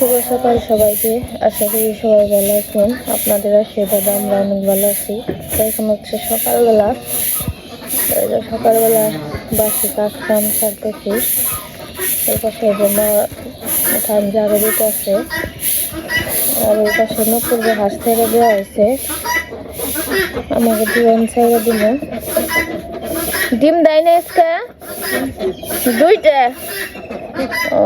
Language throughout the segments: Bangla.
শুভ সকাল সবাইকে। আশা করি সবাই ভালো আছেন। আপনাদের আশীর্বাদ আমরা অনেক ভালো আছি। এখন হচ্ছে সকালবেলা। সকালবেলা বাসি কাজ কাম সারতেছি। এই পাশে জন্য ধান দিতে আছে, আর ওই পাশে নতুন যে হাঁস থেকে দেওয়া হয়েছে, আমাকে ডিম ছেড়ে দিল। ডিম দেয় না আজকে? দুইটা? ও।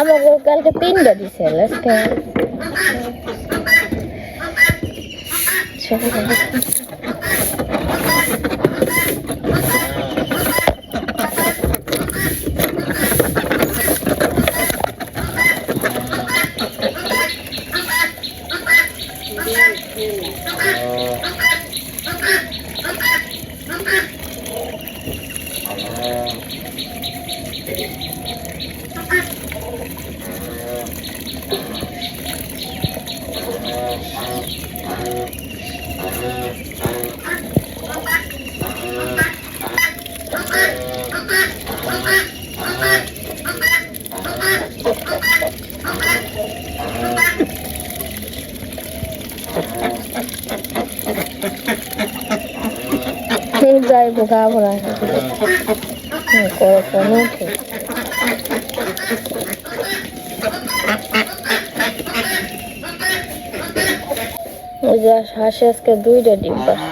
আমাকে কালকে তিনটা দিছে আজকে যাই ভরা কোনো উঠে ওই যে হাসি আজকে দুইটা ডিম পাচ্ছে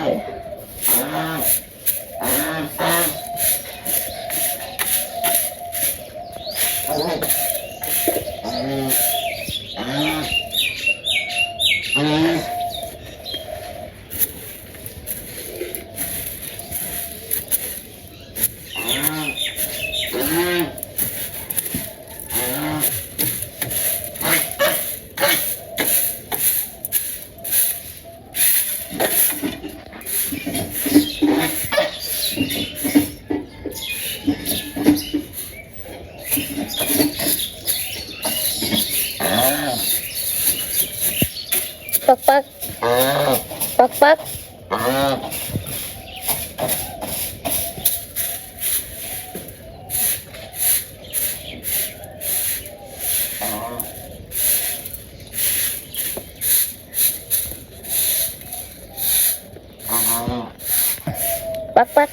Pak pak.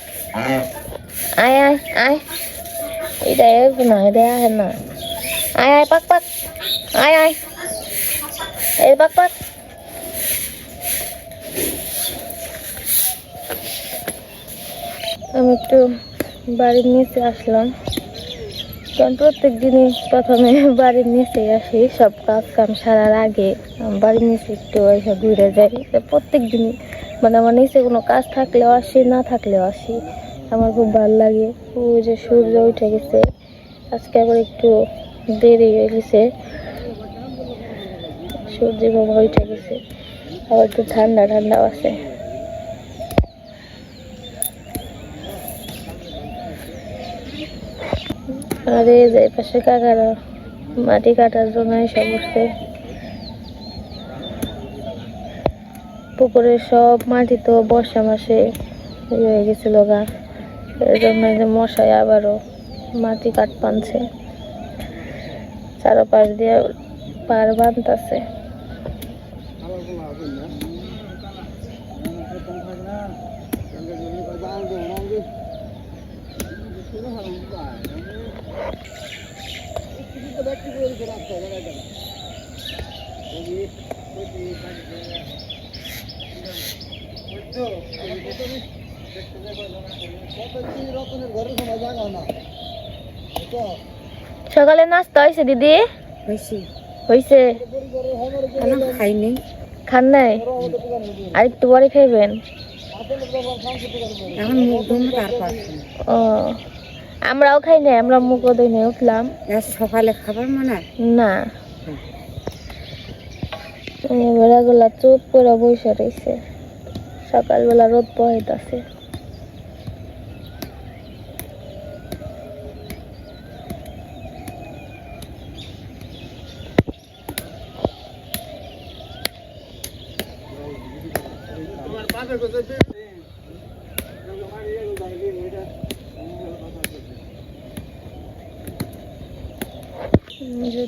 Ai ai ai. Đi đây cái này đây hình nè. Ai ai pak pak. Ai ai. এই পাক পাক আমি একটু বাড়ির নিচে আসলাম কারণ প্রত্যেক দিনই প্রথমে বাড়ির নিচে আসি, সব কাজ কাম সারার আগে বাড়ির নিচে একটু এসে ঘুরে যাই প্রত্যেক দিনই মানে আমার নিচে কোনো কাজ থাকলেও আসি, না থাকলেও আসি। আমার খুব ভালো লাগে। ওই যে সূর্য উঠে গেছে, আজকে আবার একটু দেরি হয়ে গেছে। সূর্য বাবা উঠে গেছে, আবার একটু ঠান্ডা ঠান্ডাও আছে। আর এই যে পাশে কাকারা মাটি কাটার জন্য এসে পুকুরের সব মাটি তো বর্ষা মাসে ইয়ে হয়ে গেছিল গা। এর জন্য যে মশাই আবারও মাটি কাট পানছে চারপাশ দিয়ে পার বাঁধতেছে। সকালে নাস্তা হয়েছে দিদি? হয়েছে। খাইনি। খান নাই? আর একটু পরে খাইবেন? ও আমরাও খাই নাই আমরা মুখও দিই নাই উঠলাম সকালে খাবার মনে? না। বেড়াগুলা চুপ করে বসে রয়েছে সকালবেলা রোদ পোহাইতাছে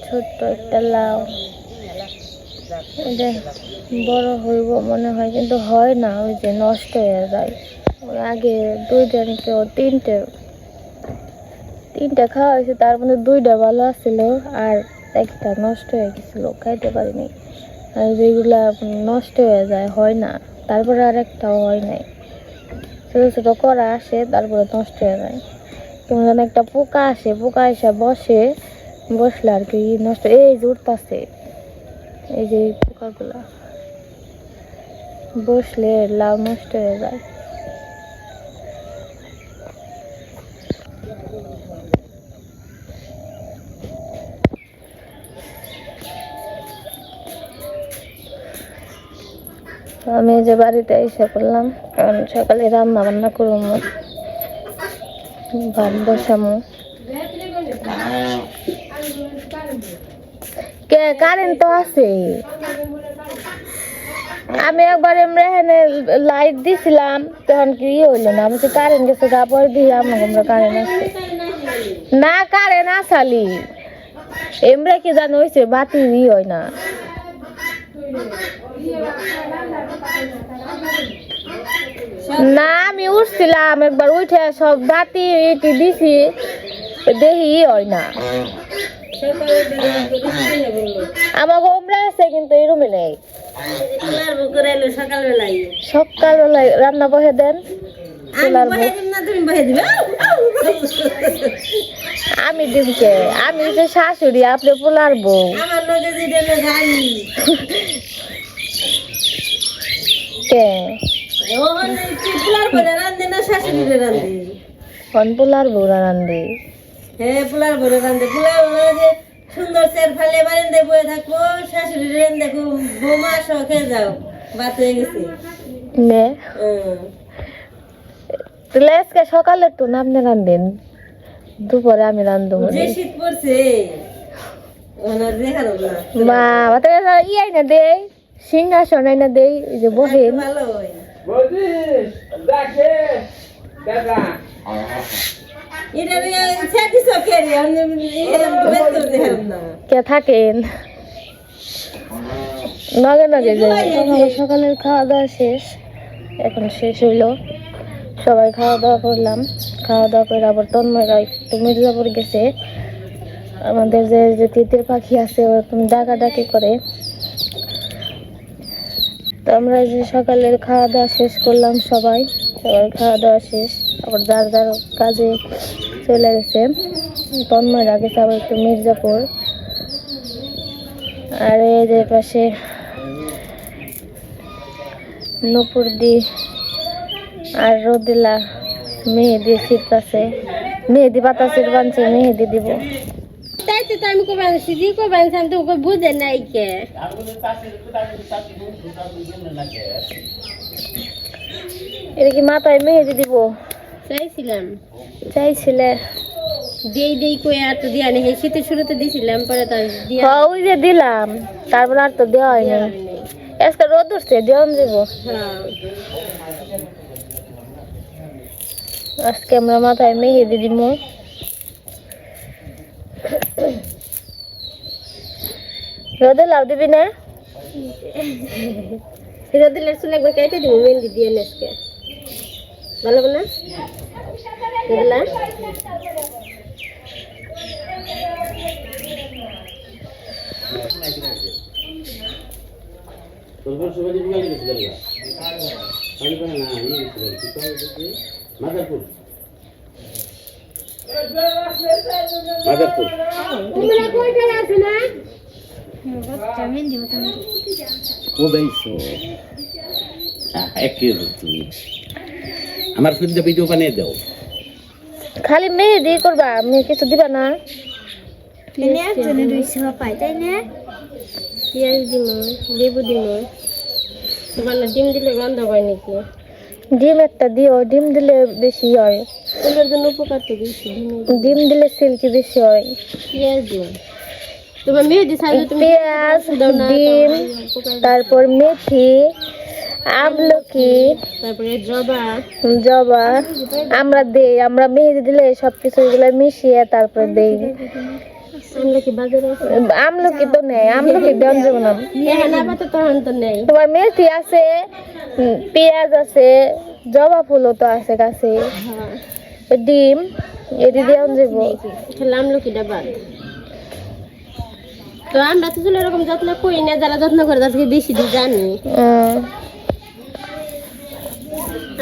ছোট্ট একটা লাউ। বড় হইব মনে হয়, কিন্তু হয় না, ওই যে নষ্ট হয়ে যায়। ওই আগে দুইটা নাকি ও তিনটে, তিনটা খাওয়া হয়েছে, তার মধ্যে দুইটা ভালো আসছিল আর একটা নষ্ট হয়ে গেছিল, খাইতে পারিনি। আর যেগুলা নষ্ট হয়ে যায়, হয় না। তারপরে আর একটাও হয় নাই। ছোটো ছোটো করা আসে, তারপরে নষ্ট হয়ে যায়। কেমন যেন একটা পোকা আসে, পোকা এসে বসে, বসলে আর কি নষ্ট, এই যে উঠতেছে, এই যে পোকাগুলা। বসলে লাউ নষ্ট হয়ে যায়। আমি যে বাড়িতে এসে করলাম কারণ সকালে রান্না বান্না করব। ভাত বসামো কে কারেন্ট তো আছে আমি একবার এমনি এখানে লাইট দিছিলাম, তখন কি হইল না? আমি কারেন্ট গেছে, তারপরে দিলাম, আমরা কারেন্ট আছে। না কারেন্ট আসালি এমরা কি জানো হয়েছে বাতি ই হয় না। না, আমি উঠছিলাম, একবার উঠে সব বাতি ইটি দিছি। ই হয় না। আমার গোমরা আছে কিন্তু এই রুমে নেই। সকালবেলায় রান্না বসে দেন আমি দিনকে আমি যে শাশুড়ি আপনি পোলার বউ। কে? পোলার করে রান্ধে পোলার রান্দি হ্যাঁ পোলার যে সুন্দর চের ফালে বারেন্দে বয়ে থাকব শাশুড়ি রান্ধে দেখো বৌমা শখে যাও। বাত হয়ে গেছে। নে। তাহলে আজকে সকালে একটু নামনে রান্ধেন দুপুরে আমি রান্ধবো যে শীত পড়ছে মা তাহলে ইয়াই না দেই সিংহাসন না দেই এই যে ভালো হয় কে থাকেন? নগে নগে সকালের খাওয়া দাওয়া শেষ এখন শেষ হইল। সবাই খাওয়া দাওয়া করলাম। খাওয়া দাওয়া করে আবার তন্ময়রা একটু মির্জাপুর গেছে। আমাদের যে যে তিতির পাখি আছে ওরকম ডাকাডাকি করে। তো আমরা যে সকালের খাওয়া দাওয়া শেষ করলাম সবাই। সবাই খাওয়া দাওয়া শেষ। আবার যার যার কাজে চলে গেছে। তন্ময় গেছে আবার একটু মির্জাপুর। আর এদের যে পাশে নপুরদি আর রোদিলা মেহেদি শীতাছে মেহেদি পাতা বাতাসের বানছে মেহেদি দিব। তাই তো আমি কবে আনছি দি কবে আনছি আমি তো ওকে বুঝে নাই কে। এটা কি মাথায় মেহেদি দিব? চাইছিলাম। চাইছিলে। দেই দেই কই আর তো দিয়া নেই। শীতের শুরুতে দিছিলাম পরে তো দিয়া হ্যাঁ ওই যে দিলাম। তারপর আর তো দেওয়া হয়নি নেই। আজকে রোদ উঠছে দেওয়ান দিব। হ্যাঁ। আজকে আমরা মাথায় মেহেদি দিব। রোদে লাভ দিবি না? সেটা দিলে চুল একবার কেটে দিব মেহেন্দি দিয়ে নেসকে। ভালো হবে না? বুঝলা মাদারপুর মাদারপুর। তোমরা কয়টা আছে না? আমার ফিল্ডে ভিডিও বানিয়ে দাও। খালি মেহেদি করবা আমি কিছু দিবা না। পেঁয়াজ লেবু তোমার ডিম দিলে গন্ধ হয় নাকি? ডিম একটা দিও ডিম দিলে বেশি হয়। ওদের জন্য উপকার তো বেশি ডিম দিলে সিল্কি বেশি হয়। পেঁয়াজ দিও তোমার মেহেদি সাজে তুমি পেঁয়াজ ডিম তারপর মেথি আমলকি তারপরে জবা। জবা আমরা দেই আমরা মেহেদি দিলে সব কিছু এগুলো মিশিয়ে তারপরে দেই। আমলকি তো নেই আমলকি দেওয়া যাবে না এখন আপাতত তখন তো নেই। তোমার মেথি আছে পেঁয়াজ আছে জবা ফুলও তো আছে গাছে। হ্যাঁ। ডিম এটি দেওয়া যাব আমলকিটা বাদ। তো আমরা তো আসলে এরকম যত্ন করি না, যারা যত্ন করে তাদেরকে বেশি দিই, জানি।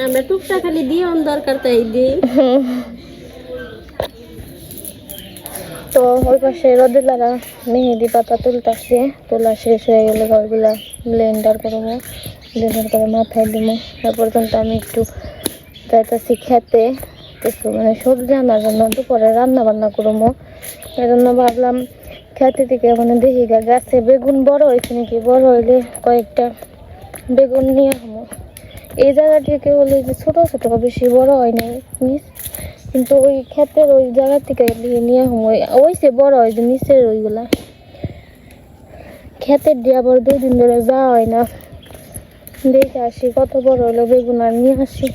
আমরা টুকটা খালি দিয়ে দরকার তাই দিই। তো ওই পাশে রোদেলারা মেহেদি পাতা তুলতেছে, তোলা শেষ হয়ে গেলে ঘরগুলা ব্লেন্ডার করব ব্লেন্ডার করে মাথায় দিব। এ পর্যন্ত আমি একটু যাইতেছি খেতে কিছু মানে সবজি আনার জন্য দুপুরে রান্না বান্না করব। এই জন্য ভাবলাম খেতে থেকে মানে দেখি গা, গাছে বেগুন বড় হয়েছে নাকি? বড় হইলে কয়েকটা বেগুন নিয়ে হব এই জায়গাটিকে বলে যে ছোটো ছোটো বেশি বড় হয় নাই, নিচ। কিন্তু ওই ক্ষেতের ওই জায়গা থেকে নিয়ে সময় ওই সে বড় হয় যে নিচের ওইগুলা। ক্ষেতের দিয়ে আবার দুই দিন ধরে যাওয়া হয় না। দেখে আসি কত বড় হলো বেগুন আর নিয়ে আসি।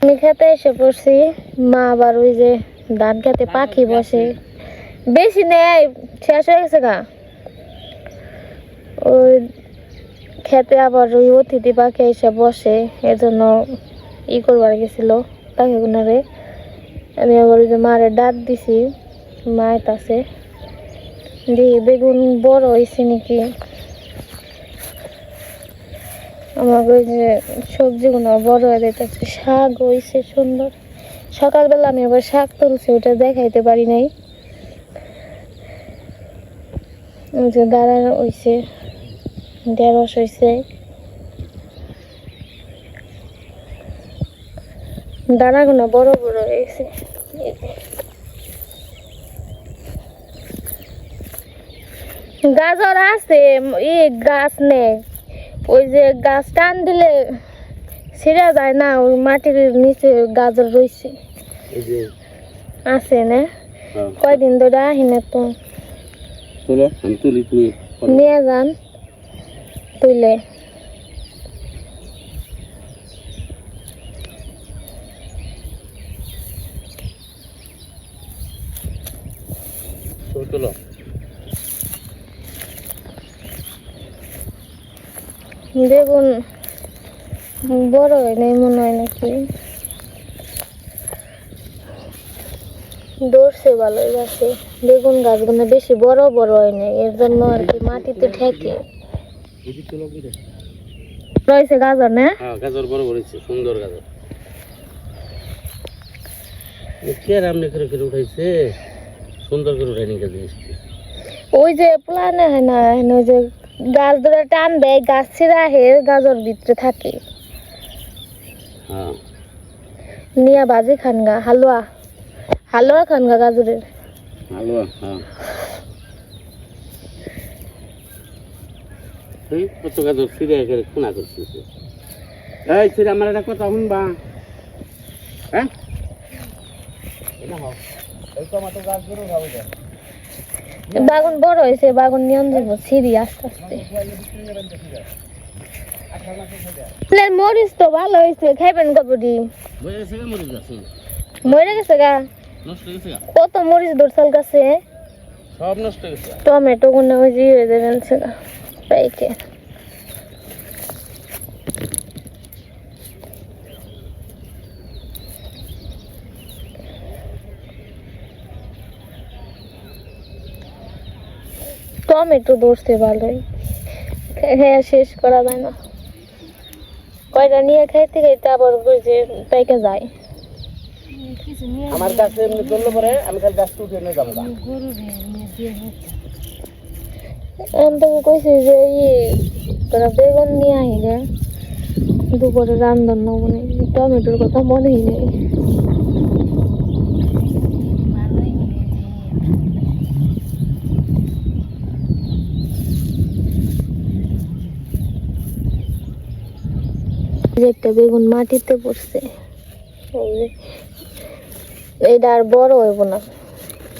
আমি খেতে এসে পড়ছি। মা আবার ওই যে ধান খেতে পাখি বসে। বেশি নেই শেষ হয়ে গেছে গা। ওই খেতে আবার ওই অতিথি পাখি এসে বসে, এজন্য ই করবার গেছিল পাখি গুনারে। আমি আবার ওই যে মারে ডাক দিছি মায়ের কাছে দিয়ে বেগুন বড় হয়েছে নাকি। আমাকে ওই যে সবজিগুলো বড় হয়ে যেতেছে শাক হয়েছে সুন্দর। সকালবেলা আমি আবার শাক তুলছি, ওটা দেখাইতে পারি নাই ওই যে দাঁড়া হয়েছে ঢেঁড়স হয়েছে দানাগুলো বড় বড় হয়েছে গাজর আছে ই গাছ নেই। ওই যে গাছ টান দিলে ছিঁড়া যায় না ওই মাটির নিচে গাজর রয়েছে আছে না? হ্যাঁ, কয়দিন ধরে আহি না তো? চলো আমি তুলি তুমি নিয়ে যান তুলে। তোলো। বেগুন বড় হয় নাই মনে হয় নাকি? দৌড়ছে ভালোই গাছে বেগুন গাছগুলো বেশি বড় বড় হয় নাই এর জন্য আর কি মাটিতে ঠেকে। রয়েছে গাজর না? হ্যাঁ গাজর বড় বড় সুন্দর গাজর। এ করে করে উঠাইছে? সুন্দর করে উঠাই নিয়ে জিনিসটি ওই যে প্লানে হয় না ওই যে গাছ ধরে টান দেয় গাছ ছিঁড়া হে গাজর ভিতরে থাকে। হ্যাঁ। নিয়া বাজি খান গা হালুয়া। হালুয়া খান গা গাজরের। আলু হ্যাঁ। এই কত গাজর ফিরে করে খুনা করছিস এই ছেলে আমার একটা কথা শুনবা। হ্যাঁ? বাগুন বড় হয়েছে বাগুন নিয়ন যাব সিঁড়ি আস্তে আস্তে। মরিচ তো ভালো হয়েছে খাইবেন কবডি মরে গেছে গা? কত মরিচ দরসাল গাছে? সব নষ্ট হয়ে গেছে টমেটো গুনে ওই যে হয়ে যাবেন গা পাইকে টমেটো ধরছে ভালোই। হ্যাঁ শেষ করা যায় না। কয়টা নিয়ে খাইতে খাইতে আবার যে পাইকে যায়। আমার গাছে এমনি চললে পরে আমি খালি গাছ উঠে নিয়ে যাব। আমি তোকে কইছি যে ই তোরা বেগুন নিয়ে আহিলে দুপুরে রান্ধন না মনে টমেটোর কথা মনেই নেই। একটা বেগুন মাটিতে পড়ছে। এইটা আর বড় হইব না।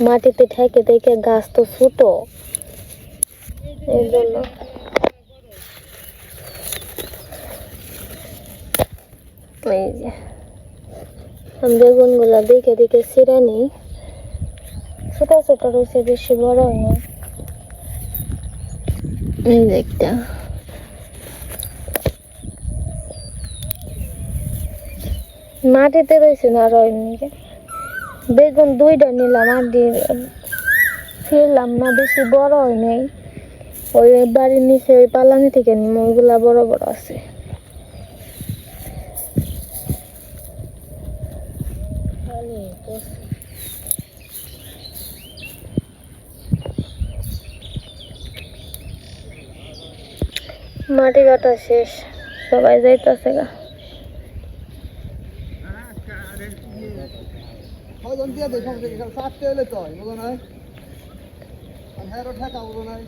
মাটিতে ঠেকে থেকে গাছ তো ছোট। এই জন্য এই যে বেগুনগুলা দেখে দেখে ছিঁড়ে নিই। ছোট ছোট রয়েছে, বেশি বড় হয়নি এই একটা। মাটিতে রয়েছে না রয়নি বেগুন দুইটা নিলাম, আর ফিরলাম না, বেশি বড় হয় নাই। ওই বাড়ির নিচে, ওই পালানি থেকে ওইগুলা বড় বড় আছে। মাটি কাটা শেষ, সবাই যাইতেছে গা। দিয়ে দে সব থেকে চারটে এলে তো নাই? হ্যাঁ ঠেকা নাই?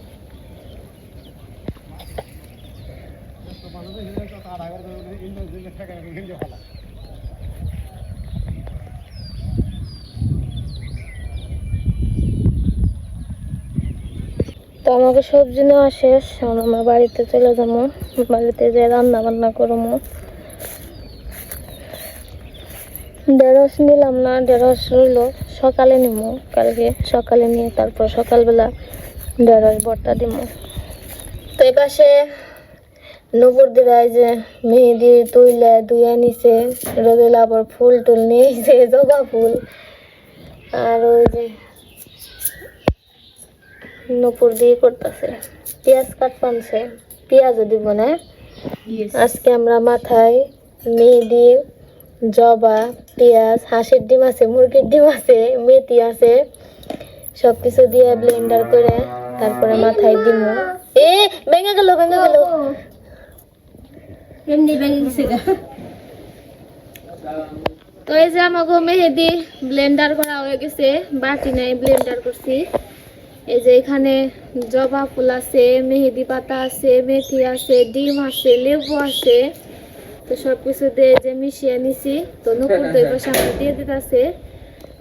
তো আমাকে সবজি নেওয়া শেষ আমার বাড়িতে চলে যাব। বাড়িতে যে রান্না বান্না করব। ঢেঁড়স নিলাম না ঢেঁড়স রইল। সকালে নিব কালকে সকালে নিয়ে তারপর সকালবেলা ঢেঁড়স ভর্তা দিব তো এই পাশে নবর দিরায় যে মেহেদি তুইলে দুইয়া নিছে রোদেল আবার ফুল টুল নিয়েছে জবা ফুল। আর ওই যে নপুর দিয়ে করতেছে পেঁয়াজ কাট পানছে পেঁয়াজও দিব না। আজকে আমরা মাথায় মেহেদি জবা, পেঁয়াজ, হাঁসের ডিম আছে, মুরগির ডিম আছে, মেথি আছে সব কিছু দিয়ে ব্লেন্ডার করে তারপরে মাথায় দিব এ, ভেঙে গেল ভেঙে গেল। এমনি ভেঙে গেছে তো এই যে আমাকে মেহেদি ব্লেন্ডার করা হয়ে গেছে, বাটি নাই ব্লেন্ডার করছি। এই যে এখানে জবা ফুল আছে, মেহেদি পাতা আছে, মেথি আছে, ডিম আছে, লেবু আছে। তো সব কিছু দিয়ে যে মিশিয়ে নিছি, তো নুপুর তো এবার সামনে দিয়ে দিতেছে।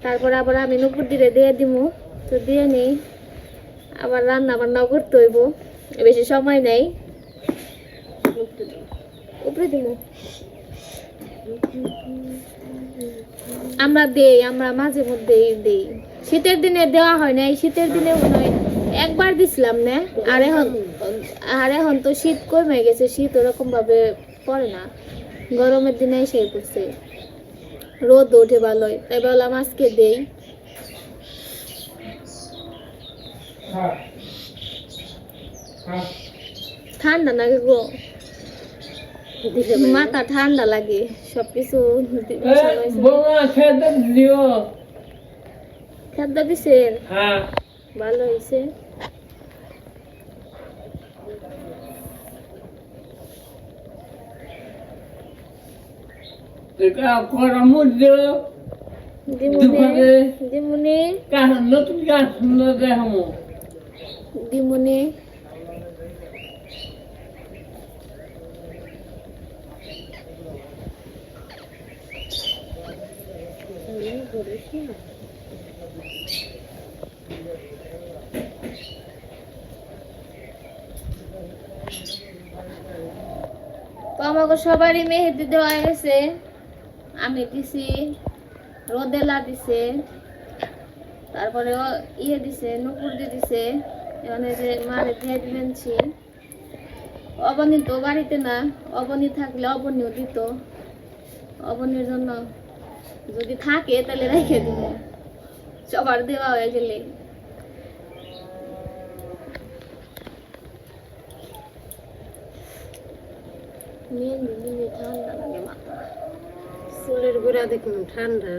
তারপর আবার আমি নুপুর দিয়ে দিয়ে দিব তো দিয়ে নেই, আবার রান্না বান্নাও করতে হইব। বেশি সময় নেই। উপরে দিব আমরা দেই, আমরা মাঝে মধ্যে দেই। শীতের দিনে দেওয়া হয় না এই শীতের দিনে একবার দিছিলাম না। আর এখন আর এখন তো শীত কমে গেছে, শীত ওরকম ভাবে পড়ে না। গরমের দিনে সেই পড়ছে। রোদ ওঠে ভালোই তাই বললাম আজকে দেই। ঠান্ডা লাগে গো। মাথা ঠান্ডা লাগে সবকিছু খাদ্য দিছে ভালো হয়েছে। দিমুনি দিমুনি। দিমুনি। তো আমাকে সবারই মেহেদি দেওয়া গেছে আমি দিছি, রোদেলা দিছে তারপরে ইয়ে দিছে, নুপুর দিয়ে দিছে, এখানে যে মারে দিয়ে দিবেনছি অবনী তো বাড়িতে না, অবনী থাকলে অবনীও দিত। অবনীর জন্য যদি থাকে তাহলে রেখে দিব। সবার দেওয়া হয়ে গেলে। মেন ঠান্ডা লাগে মাথা চুলের গোড়া দেখুন ঠান্ডা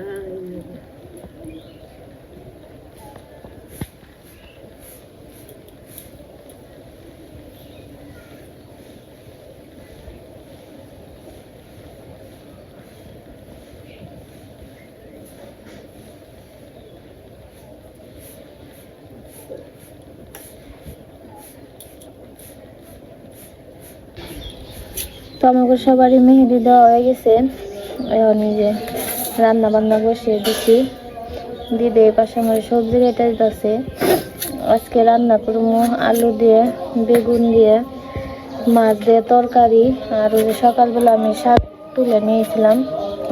তো আমাকে সবারই মেহেদি দেওয়া হয়ে গেছে। যে রান্না বান্না বসিয়ে দিছি। দিদি এই পাশে আমার সবজি কেটে দিতেছে। আজকে রান্না করব আলু দিয়ে, বেগুন দিয়ে, মাছ দিয়ে তরকারি। আর সকালবেলা আমি শাক তুলে নিয়েছিলাম,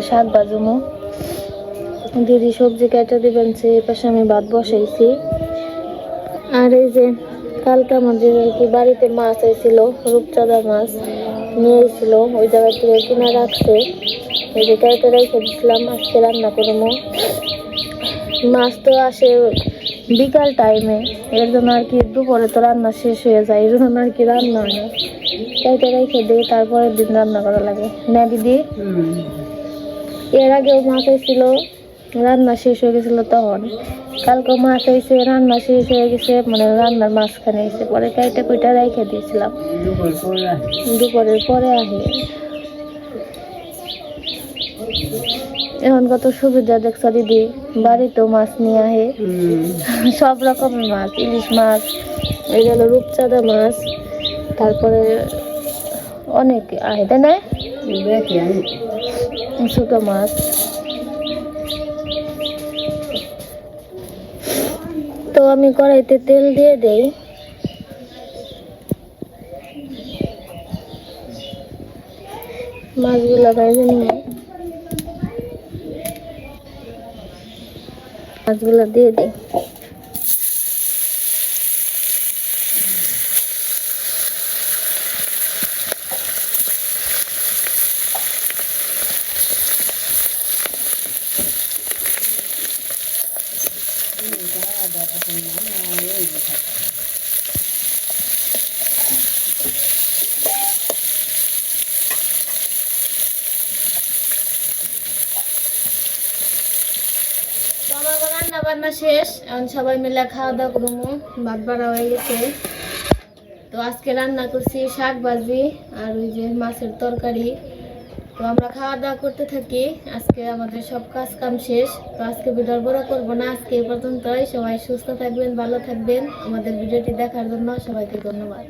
শাক বাজুমু। দিদি সবজি কেটে দিবেন, সে পাশে আমি ভাত বসাইছি। আর এই যে কালকে আমাদের আর কি বাড়িতে মাছ আইছিল, রূপচাঁদা মাছ নিয়ে এসেছিল ওই জায়গা থেকে কিনা রাখছে। এই যে কেটে রেখে দিছিলাম, আজকে রান্না করব। মাছ তো আসে বিকাল টাইমে এর জন্য আর কি দুপুরে তো রান্না শেষ হয়ে যায়, এর জন্য আর কি রান্না হয় না। কেটে রেখে দিই, তারপরের দিন রান্না করা লাগে। না দিদি এর আগেও মাছ এসেছিল রান্না শেষ হয়ে গেছিল তখন। কালকে মাছ এসে রান্না শেষ হয়ে গেছে মানে রান্নার মাঝখানে এসে পরে কাইটা কুইটা রেখে দিয়েছিলাম। দুপুরের পরে আহে। এখন কত সুবিধা দেখছ দিদি? বাড়িতেও মাছ নিয়ে আহে। সব রকমের মাছ ইলিশ মাছ এই গেল রূপচাঁদা মাছ তারপরে অনেক আহে তাই না? ছোট মাছ। তো আমি কড়াইতে তেল দিয়ে দেই। মাছগুলো ভেজে মাছগুলো দিয়ে দিই। তো আমার রান্না শেষ। এখন সবাই মিলে খাওয়া দাওয়া করব ভাত বাড়া হয়ে গেছে। তো আজকে রান্না করছি শাক ভাজি আর ওই যে মাছের তরকারি। তো আমরা খাওয়া দাওয়া করতে থাকি। আজকে আমাদের সব কাজ কাম শেষ। তো আজকে ভিডিও বড় করব না। আজকে এই পর্যন্তই। সবাই সুস্থ থাকবেন, ভালো থাকবেন। আমাদের ভিডিওটি দেখার জন্য সবাইকে ধন্যবাদ।